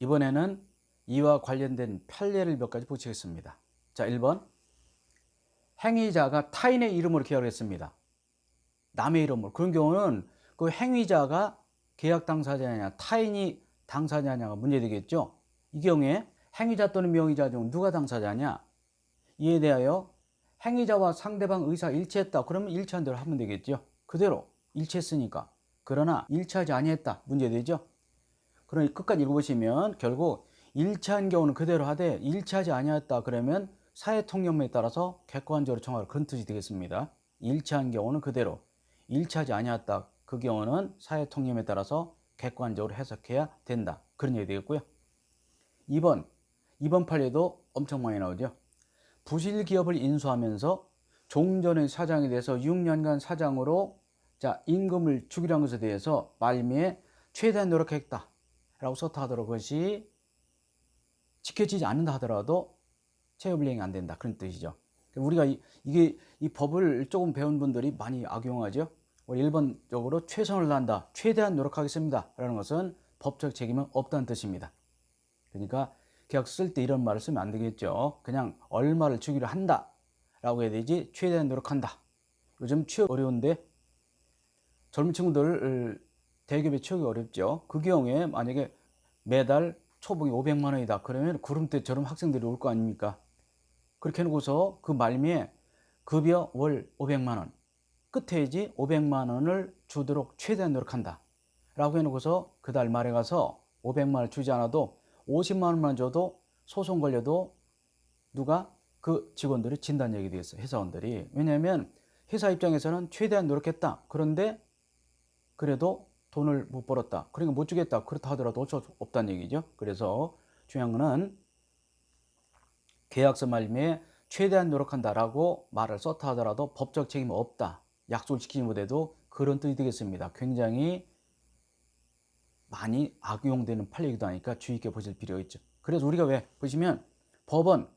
이번에는 이와 관련된 판례를 몇 가지 붙이겠습니다. 자, 1번. 행위자가 타인의 이름으로 계약을 했습니다. 남의 이름으로. 그런 경우는 그 행위자가 계약 당사자냐, 타인이 당사자냐가 문제되겠죠. 이 경우에 행위자 또는 명의자 중 누가 당사자냐? 이에 대하여 행위자와 상대방 의사 일치했다. 그러면 일치한 대로 하면 되겠죠. 그대로 일치했으니까. 그러나 일치하지 아니했다. 문제되죠. 그러니 끝까지 읽어보시면 결국 일치한 경우는 그대로 하되 일치하지 아니했다. 그러면 사회통념에 따라서 객관적으로 정할 그런 뜻이 되겠습니다. 일치한 경우는 그대로 일치하지 아니했다. 그 경우는 사회통념에 따라서 객관적으로 해석해야 된다. 그런 얘기 되겠고요. 2번, 2번 판례도 엄청 많이 나오죠. 부실 기업을 인수하면서 종전의 사장이 돼서 6년간 사장으로 자 임금을 주기로 한 것에 대해서 말미에 최대한 노력했다. 라고 썼다 하더라도 그것이 지켜지지 않는다 하더라도 체업일행이 안 된다. 그런 뜻이죠. 우리가 이, 이게 이 법을 조금 배운 분들이 많이 악용하죠. 우리 일반적으로 최선을 다한다. 최대한 노력하겠습니다. 라는 것은 법적 책임은 없다는 뜻입니다. 그러니까 계약 쓸 때 이런 말을 쓰면 안 되겠죠. 그냥 얼마를 주기로 한다. 라고 해야 되지. 최대한 노력한다. 요즘 취업 어려운데 젊은 친구들 대기업에 취업이 어렵죠. 그 경우에 만약에 매달 초봉이 500만 원이다. 그러면 구름대처럼 학생들이 올 거 아닙니까? 그렇게 해놓고서 그 말미에 급여 월 500만 원. 끝에이지 500만 원을 주도록 최대한 노력한다. 라고 해놓고서 그 달 말에 가서 500만 원을 주지 않아도 50만 원만 줘도 소송 걸려도 누가 그 직원들이 진단 얘기 되겠어요. 회사원들이. 왜냐하면 회사 입장에서는 최대한 노력했다. 그런데 그래도 돈을 못 벌었다. 그러니까 못 주겠다. 그렇다 하더라도 어쩔 수 없다는 얘기죠. 그래서 중요한 거는 계약서 말미에 최대한 노력한다라고 말을 썼다 하더라도 법적 책임이 없다. 약속을 지키지 못해도 그런 뜻이 되겠습니다. 굉장히 많이 악용되는 판례이기도 하니까 주의 있게 보실 필요가 있죠. 그래서 우리가 왜 보시면 법원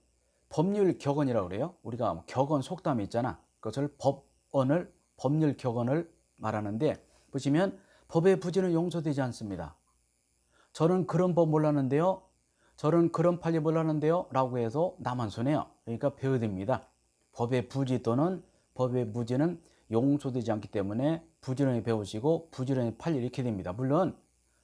법률 격언이라고 그래요. 우리가 뭐 격언 속담이 있잖아. 그것을 법언을 법률 격언을 말하는데 보시면 법의 부지는 용서되지 않습니다. 저는 그런 법 몰랐는데요. 저는 그런 판례 몰랐는데요. 라고 해서 나만 손해요. 그러니까 배워야 됩니다. 법의 부지 또는 법의 부지는 용서되지 않기 때문에 부지런히 배우시고 부지런히 판례를 익혀야 됩니다. 물론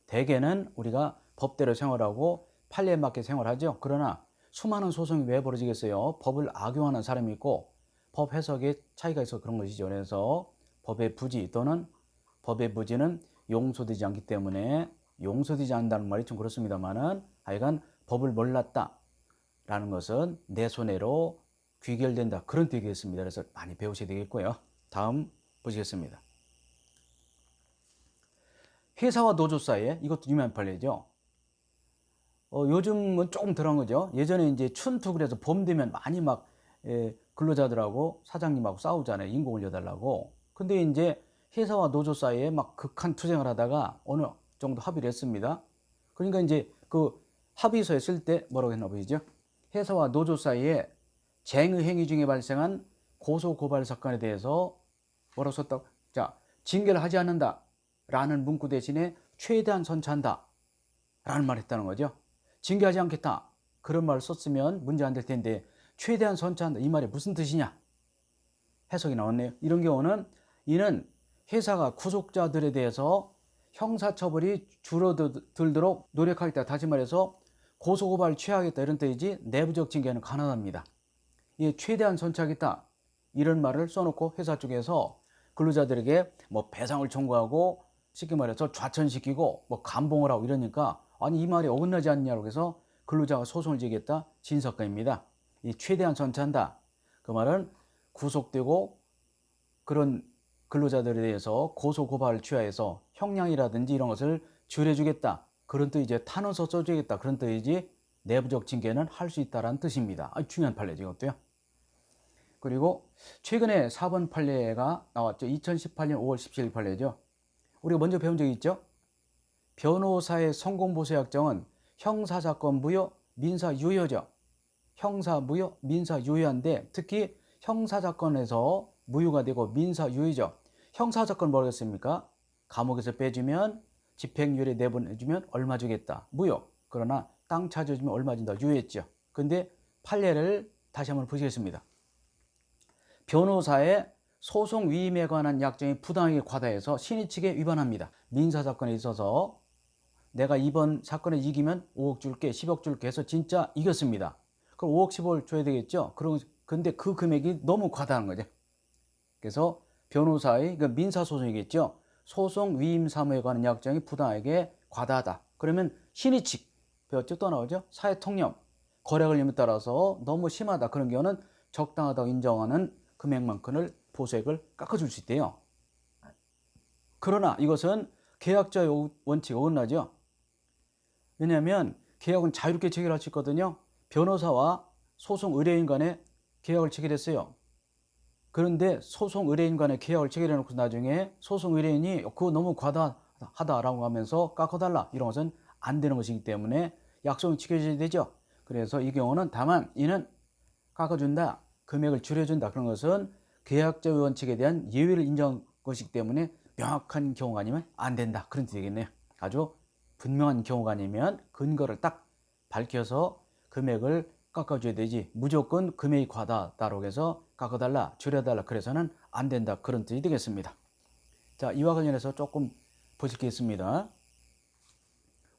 대개는 우리가 법대로 생활하고 판례에 맞게 생활하죠. 그러나 수많은 소송이 왜 벌어지겠어요? 법을 악용하는 사람이 있고 법 해석에 차이가 있어 그런 것이죠. 그래서 법의 부지 또는 법의 부지는 용서되지 않기 때문에 용서되지 않는다는 말이 좀 그렇습니다만은 하여간 법을 몰랐다 라는 것은 내 손해로 귀결된다 그런 뜻이겠습니다. 그래서 많이 배우셔야 되겠고요. 다음 보시겠습니다. 회사와 노조 사이에 이것도 유명한 판례죠. 어, 요즘은 조금 덜한 거죠. 예전에 이제 춘투 그래서 봄 되면 많이 막 예, 근로자들하고 사장님하고 싸우잖아요. 인공 올려달라고. 근데 이제 회사와 노조 사이에 막 극한 투쟁을 하다가 어느 정도 합의를 했습니다. 그러니까 이제 그 합의서에 쓸 때 뭐라고 했나 보이죠? 회사와 노조 사이에 쟁의 행위 중에 발생한 고소 고발 사건에 대해서 뭐라고 썼다고? 자, 징계를 하지 않는다. 라는 문구 대신에 최대한 선처한다. 라는 말을 했다는 거죠. 징계하지 않겠다. 그런 말을 썼으면 문제 안 될 텐데 최대한 선처한다. 이 말이 무슨 뜻이냐? 해석이 나왔네요. 이런 경우는 이는 회사가 구속자들에 대해서 형사처벌이 줄어들도록 노력하겠다. 다시 말해서 고소고발을 취하겠다. 이런 뜻이지 내부적 징계는 가능합니다. 이 최대한 선처하겠다. 이런 말을 써놓고 회사 쪽에서 근로자들에게 뭐 배상을 청구하고 쉽게 말해서 좌천시키고 뭐 감봉을 하고 이러니까 아니 이 말이 어긋나지 않냐고 해서 근로자가 소송을 제기했다 진석가입니다. 이 최대한 선처한다. 그 말은 구속되고 그런 근로자들에 대해서 고소 고발을 취하해서 형량이라든지 이런 것을 줄여주겠다. 그런 뜻 이제 탄원서 써주겠다. 그런 뜻이지 내부적 징계는 할 수 있다라는 뜻입니다. 아주 중요한 판례죠, 이것도요. 그리고 최근에 4번 판례가 나왔죠. 2018년 5월 17일 판례죠. 우리가 먼저 배운 적이 있죠. 변호사의 성공보수 약정은 형사사건 무효, 민사 유효죠. 형사 무효, 민사 유효인데 특히 형사사건에서 무효가 되고 민사유효죠. 형사사건 뭐겠습니까? 감옥에서 빼주면 집행유예 내보내주면 얼마 주겠다. 무효. 그러나 땅 찾아주면 얼마 준다 유예했죠. 근데 판례를 다시 한번 보시겠습니다. 변호사의 소송 위임에 관한 약정이 부당하게 과다해서 신의 측에 위반합니다. 민사 사건에 있어서 내가 이번 사건에 이기면 5억 줄게, 10억 줄게 해서 진짜 이겼습니다. 그럼 5억, 10억을 줘야 되겠죠? 그럼 근데 그 금액이 너무 과다한 거죠. 그래서 변호사의 그 민사 소송이겠죠. 소송 위임 사무에 관한 약정이 부당하게 과다하다. 그러면 신의 측 배웠죠? 또 나오죠? 사회 통념 거래 권리에 따라서 너무 심하다. 그런 경우는 적당하다고 인정하는 금액만큼을 보수액을 깎아줄 수 있대요. 그러나 이것은 계약자의 원칙에 어긋나죠. 왜냐하면 계약은 자유롭게 체결할 수 있거든요. 변호사와 소송 의뢰인 간에 계약을 체결했어요. 그런데 소송 의뢰인 간에 계약을 체결해 놓고 나중에 소송 의뢰인이 그거 너무 과다하다라고 하면서 깎아달라 이런 것은 안 되는 것이기 때문에 약속이 지켜져야 되죠. 그래서 이 경우는 다만 이는 깎아준다, 금액을 줄여준다 그런 것은 계약자 원칙에 대한 예외를 인정한 것이기 때문에 명확한 경우가 아니면 안 된다 그런 뜻이 되겠네요. 아주 분명한 경우가 아니면 근거를 딱 밝혀서 금액을 깎아줘야 되지 무조건 금액이 과다다라고 해서 깎아달라 줄여달라 그래서는 안 된다 그런 뜻이 되겠습니다. 자 이와 관련해서 조금 보실 게 있습니다.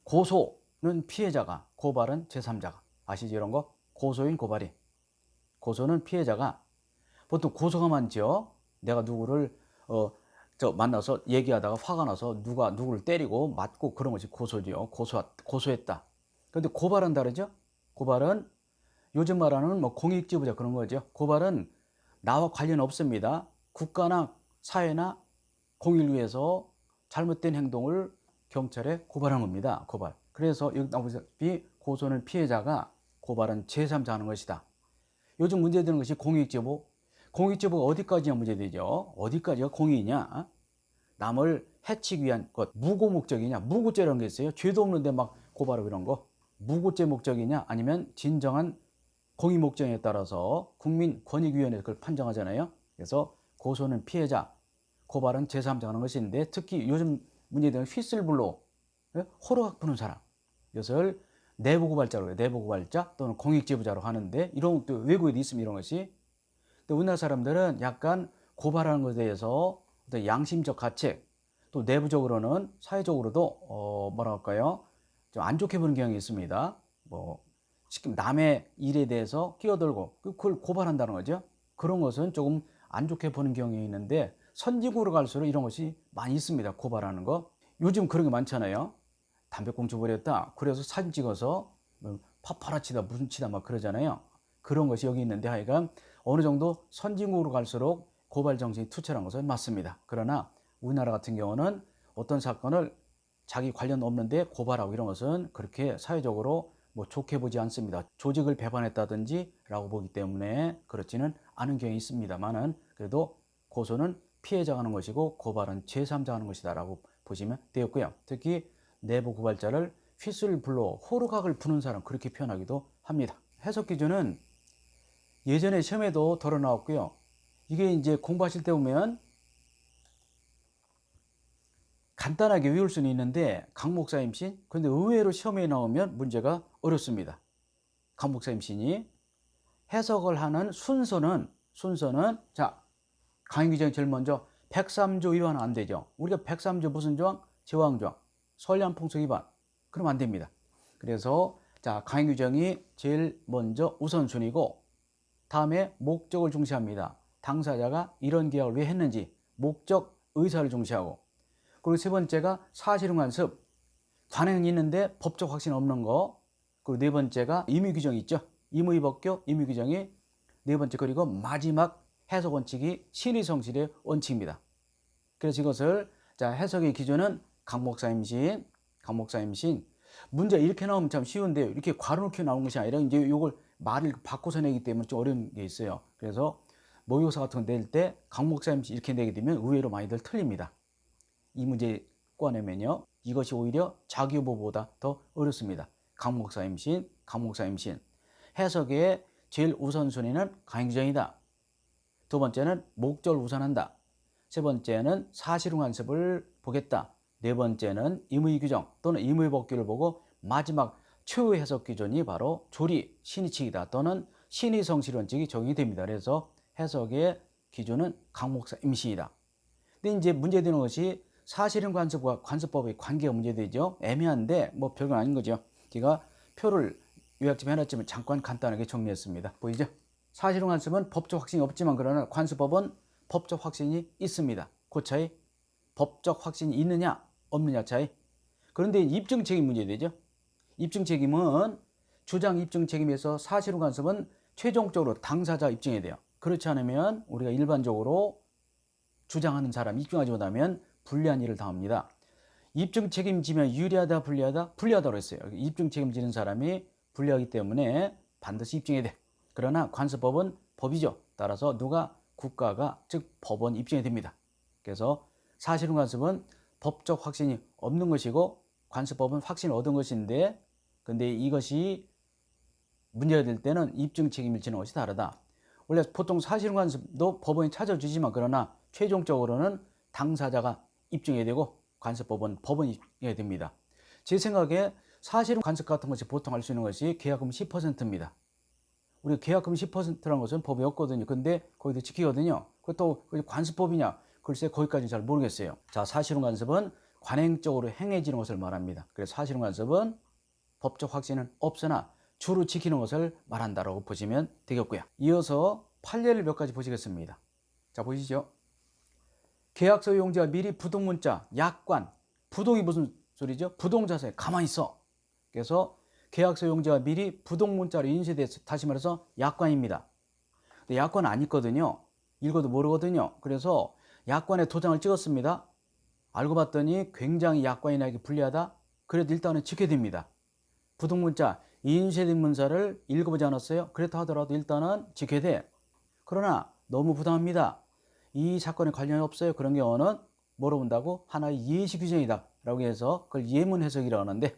고소는 피해자가 고발은 제3자가 아시죠 이런 거 고소인 고발이 고소는 피해자가 보통 고소가 많죠. 내가 누구를 어, 저 만나서 얘기하다가 화가 나서 누가 누구를 때리고 맞고 그런 것이 고소죠. 고소 고소했다. 그런데 고발은 다르죠. 고발은 요즘 말하는 뭐 공익지부자 그런 거죠. 고발은 나와 관련 없습니다. 국가나 사회나 공익을 위해서 잘못된 행동을 경찰에 고발한 겁니다. 고발. 그래서 여기 나오다시피 고소는 피해자가 고발은 제3자 하는 것이다. 요즘 문제되는 것이 공익제보. 공익제보가 어디까지나 문제되죠. 어디까지가 공익이냐. 남을 해치기 위한 것. 무고 목적이냐. 무고죄라는 게 있어요. 죄도 없는데 막 고발하고 이런 거. 무고죄 목적이냐 아니면 진정한 공익 목적에 따라서 국민권익위원회에서 그걸 판정하잖아요. 그래서 고소는 피해자, 고발은 제3자 하는 것인데 특히 요즘 문제되는 휘슬블로 호로각 부는 사람 이것을 내부 고발자로 해요. 내부 고발자 또는 공익제보자로 하는데 이런 또 외국에도 있습니다. 이런 것이. 또 우리나라 사람들은 약간 고발하는 것에 대해서 어떤 양심적 가책 또 내부적으로는 사회적으로도 어 뭐라 할까요? 좀 안 좋게 보는 경향이 있습니다. 뭐 지금 남의 일에 대해서 끼어들고 그걸 고발한다는 거죠. 그런 것은 조금 안 좋게 보는 경향이 있는데 선진국으로 갈수록 이런 것이 많이 있습니다. 고발하는 거. 요즘 그런 게 많잖아요. 담배꽁초 버렸다. 그래서 사진 찍어서 뭐 파파라치다 무슨 치다 막 그러잖아요. 그런 것이 여기 있는데 하여간 어느 정도 선진국으로 갈수록 고발 정신이 투철한 것은 맞습니다. 그러나 우리나라 같은 경우는 어떤 사건을 자기 관련 없는데 고발하고 이런 것은 그렇게 사회적으로 뭐 좋게 보지 않습니다. 조직을 배반했다든지 라고 보기 때문에 그렇지는 않은 경향이 있습니다만은 그래도 고소는 피해자가 하는 것이고 고발은 제3자 하는 것이다 라고 보시면 되었고요. 특히 내부 고발자를 휘슬 불러 호루각을 부는 사람 그렇게 표현하기도 합니다. 해석 기준은 예전에 시험에도 덜어 나왔고요. 이게 이제 공부하실 때 보면 간단하게 외울 수는 있는데 강 목사 임신 그런데 의외로 시험에 나오면 문제가 어렵습니다. 강 목사 임신이 해석을 하는 순서는 순서는 자 강의 규정이 제일 먼저 103조 위반은 안 되죠. 우리가 103조 무슨 조항? 제왕 조항. 선량 풍속 위반. 그럼 안 됩니다. 그래서 자 강의 규정이 제일 먼저 우선순위고 다음에 목적을 중시합니다. 당사자가 이런 계약을 왜 했는지 목적 의사를 중시하고 그리고 세 번째가 사실관습 관행이 있는데 법적 확신 없는 거 그리고 네 번째가 임의 규정이 있죠. 임의 법규 임의 규정이 네 번째 그리고 마지막 해석 원칙이 신의 성실의 원칙입니다. 그래서 이것을 자 해석의 기준은 강목사 임신, 강목사 임신 문제 이렇게 나오면 참 쉬운데요. 이렇게 괄호놓게 나오는 것이 아니라 이제 이걸 말을 바꿔서 내기 때문에 좀 어려운 게 있어요. 그래서 모의고사 같은 거 낼 때 강목사 임신 이렇게 내게 되면 의외로 많이들 틀립니다. 이 문제 꺼내면요. 이것이 오히려 자기보보다 더 어렵습니다. 강목사 임신, 강목사 임신. 해석의 제일 우선순위는 강행정이다. 두 번째는 목적을 우선한다. 세 번째는 사실관습을 보겠다. 네 번째는 임의 규정 또는 임의 법규를 보고 마지막 최후 해석 기준이 바로 조리, 신의칙이다 또는 신의 성실원칙이 적용이 됩니다. 그래서 해석의 기준은 강목사 임시이다. 근데 이제 문제되는 것이 사실은 관습과 관습법의 관계가 문제되죠. 애매한데 뭐 별건 아닌 거죠. 제가 표를 요약 좀 해놨지만 잠깐 간단하게 정리했습니다. 보이죠? 사실은 관습은 법적 확신이 없지만 그러나 관습법은 법적 확신이 있습니다. 그 차이 법적 확신이 있느냐 없느냐 차이. 그런데 입증 책임 문제되죠. 입증 책임은 주장 입증 책임에서 사실은 관습은 최종적으로 당사자 입증해야 돼요. 그렇지 않으면 우리가 일반적으로 주장하는 사람 입증하지 못하면 불리한 일을 당합니다. 입증 책임지면 유리하다 불리하다 불리하다고 했어요. 입증 책임지는 사람이 불리하기 때문에 반드시 입증해야 돼. 그러나 관습법은 법이죠. 따라서 누가 국가가 즉 법원 입증해야 됩니다. 그래서 사실은 관습은 법적 확신이 없는 것이고 관습법은 확신을 얻은 것인데 근데 이것이 문제가 될 때는 입증 책임을 지는 것이 다르다. 원래 보통 사실은 관습도 법원이 찾아주지만 그러나 최종적으로는 당사자가 입증해야 되고 관습법은 법원이 입증해야 됩니다. 제 생각에 사실은 관습 같은 것이 보통 할수 있는 것이 계약금 10%입니다. 우리 계약금 10%라는 것은 법이 없거든요. 근데 거기도 지키거든요. 그것도 관습법이냐? 글쎄 거기까지는 잘 모르겠어요. 자, 사실은 관습은 관행적으로 행해지는 것을 말합니다. 그래서 사실은 관습은 법적 확신은 없으나 주로 지키는 것을 말한다라고 보시면 되겠고요. 이어서 판례를 몇 가지 보시겠습니다. 자, 보시죠. 계약서 이용자가 미리 부동 문자, 약관, 부동이 무슨 소리죠? 부동자세 가만히 있어. 그래서 계약서 이용자가 미리 부동 문자로 인쇄돼서 다시 말해서 약관입니다. 근데 약관 안 있거든요. 읽어도 모르거든요. 그래서 약관에 도장을 찍었습니다. 알고 봤더니 굉장히 약관이 나에게 불리하다. 그래도 일단은 지켜야 됩니다. 부동 문자 인쇄된 문서를 읽어보지 않았어요. 그렇다 하더라도 일단은 지켜야 돼. 그러나 너무 부당합니다. 이 사건에 관련이 없어요. 그런 경우는 뭐로 본다고? 하나의 예시 규정이다. 라고 해서 그걸 예문 해석이라고 하는데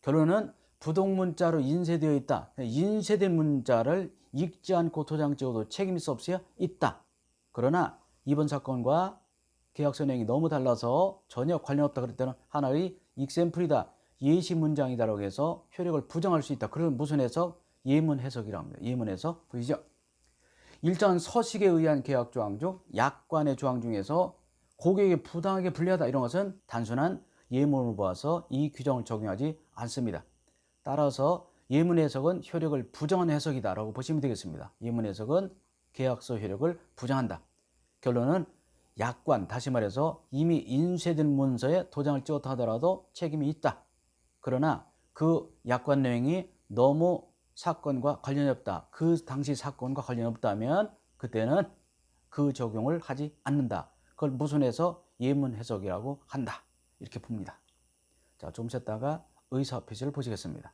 결론은 부동문자로 인쇄되어 있다. 인쇄된 문자를 읽지 않고 도장 찍어도 책임이 수 없어요? 있다. 그러나 이번 사건과 계약서 내용이 너무 달라서 전혀 관련 없다 그럴 때는 하나의 익샘플이다. 예시 문장이다라고 해서 효력을 부정할 수 있다. 그런 무슨 해석? 예문 해석이라고 합니다. 예문 해석 보이죠? 일전 서식에 의한 계약 조항 중 약관의 조항 중에서 고객에게 부당하게 불리하다 이런 것은 단순한 예문을 보아서 이 규정을 적용하지 않습니다. 따라서 예문 해석은 효력을 부정한 해석이다라고 보시면 되겠습니다. 예문 해석은 계약서 효력을 부정한다. 결론은 약관 다시 말해서 이미 인쇄된 문서에 도장을 찍었다 하더라도 책임이 있다. 그러나 그 약관 내용이 너무 사건과 관련이 없다. 그 당시 사건과 관련이 없다면 그때는 그 적용을 하지 않는다. 그걸 무슨 해서 예문 해석이라고 한다. 이렇게 봅니다. 자, 좀 쉬었다가 의사 표시를 보시겠습니다.